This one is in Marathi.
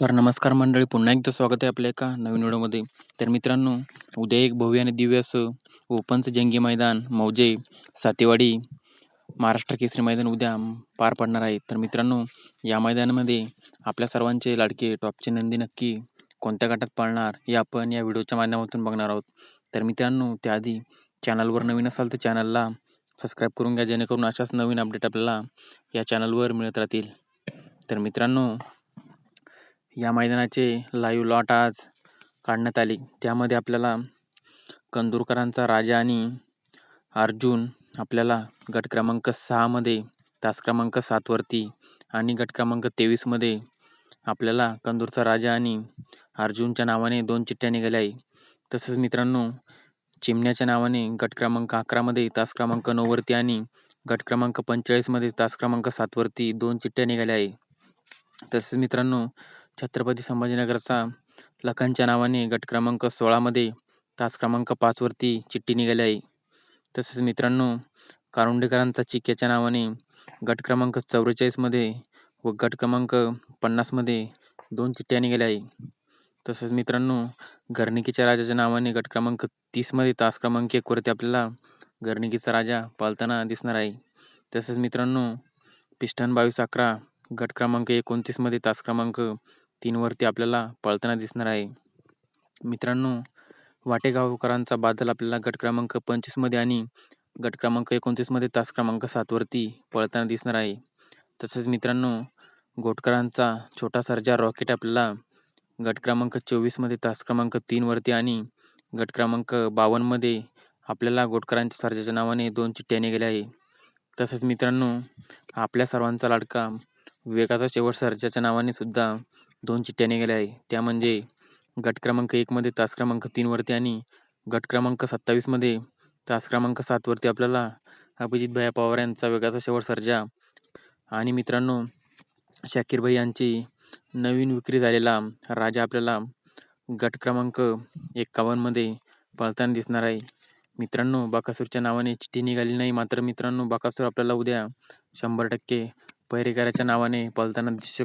तर नमस्कार मंडळी पुन्हा एकदा स्वागत आहे आपल्या एका नवीन व्हिडिओमध्ये. तर मित्रांनो उद्या एक भव्य आणि दिव्य असं ओपनचं जंगी मैदान मौजे सातेवाडी महाराष्ट्र केसरी मैदान उद्या पार पडणार आहे. तर मित्रांनो या मैदानामध्ये आपल्या सर्वांचे लाडके टॉपचे नंदी नक्की कोणत्या गटात पाळणार हे आपण या व्हिडिओच्या माध्यमातून बघणार आहोत. तर मित्रांनो त्याआधी चॅनलवर नवीन असाल तर चॅनलला सबस्क्राईब करून घ्या जेणेकरून अशाच नवीन अपडेट आपल्याला या चॅनलवर मिळत राहतील. तर मित्रांनो या मैदानाचे लाईव्ह लॉट आज काढण्यात आले. त्यामध्ये आपल्याला कंदुरकरांचा राजा आणि अर्जुन आपल्याला गट क्रमांक सहामध्ये तास क्रमांक सातवरती आणि गट क्रमांक तेवीसमध्ये आपल्याला कंदूरचा राजा आणि अर्जुनच्या नावाने दोन चिठ्ठ्या निघाल्या आहे. तसंच मित्रांनो चिमण्याच्या नावाने गट क्रमांक अकरामध्ये तास क्रमांक नऊवरती आणि गट क्रमांक पंचेचाळीसमध्ये तास क्रमांक सातवरती दोन चिठ्ठ्या निघाल्या आहे. तसेच मित्रांनो छत्रपती संभाजीनगरचा लखनच्या नावाने गट क्रमांक सोळामध्ये तास क्रमांक पाचवरती चिठ्ठी निघाली आहे. तसेच मित्रांनो कारुंडेकरांचा चिक्याच्या नावाने गट क्रमांक चौवेचाळीसमध्ये व गट क्रमांक पन्नासमध्ये दोन चिठ्ठ्या निघाल्या आहे. तसेच मित्रांनो घरणिकीच्या राजाच्या नावाने गट क्रमांक तीसमध्ये तास क्रमांक एकवरती आपल्याला घरणिकीचा राजा पळताना दिसणार आहे. तसेच मित्रांनो पिष्ठन बावीस अकरा गट क्रमांक एकोणतीसमध्ये तास क्रमांक तीनवरती आपल्याला पळताना दिसणार आहे. मित्रांनो वाटेगावकरांचा बादल आपल्याला गट क्रमांक पंचवीसमध्ये आणि गट क्रमांक एकोणतीसमध्ये तास क्रमांक सातवरती पळताना दिसणार आहे. तसेच मित्रांनो गोटकरांचा छोटा सर्जा रॉकेट आपल्याला गट क्रमांक चोवीसमध्ये तास क्रमांक तीनवरती आणि गट क्रमांक बावन्नमध्ये आपल्याला गोटकरांच्या सर्जाच्या नावाने दोन चिठ्ठ्याने गेल्या आहे. तसंच मित्रांनो आपल्या सर्वांचा लाडका विवेकाचा शेवट सर्जाच्या नावाने सुद्धा दोन चिठ्ठ्या निघाल्या आहे. त्या म्हणजे गट क्रमांक एकमध्ये तास क्रमांक तीनवरती आणि गट क्रमांक सत्तावीसमध्ये तास क्रमांक सातवरती आपल्याला अभिजित भैया पवार यांचा वेगाचा शेवट सर्जा आणि मित्रांनो शाकीर भाई यांची नवीन विक्री झालेला राजा आपल्याला गट क्रमांक एक्कावन्नमध्ये पळताना दिसणार आहे. मित्रांनो बाकासूरच्या नावाने चिठ्ठी निघाली नाही. मात्र मित्रांनो बाकासूर आपल्याला उद्या शंभर टक्के पहिरेकराच्या नावाने पळताना दिसू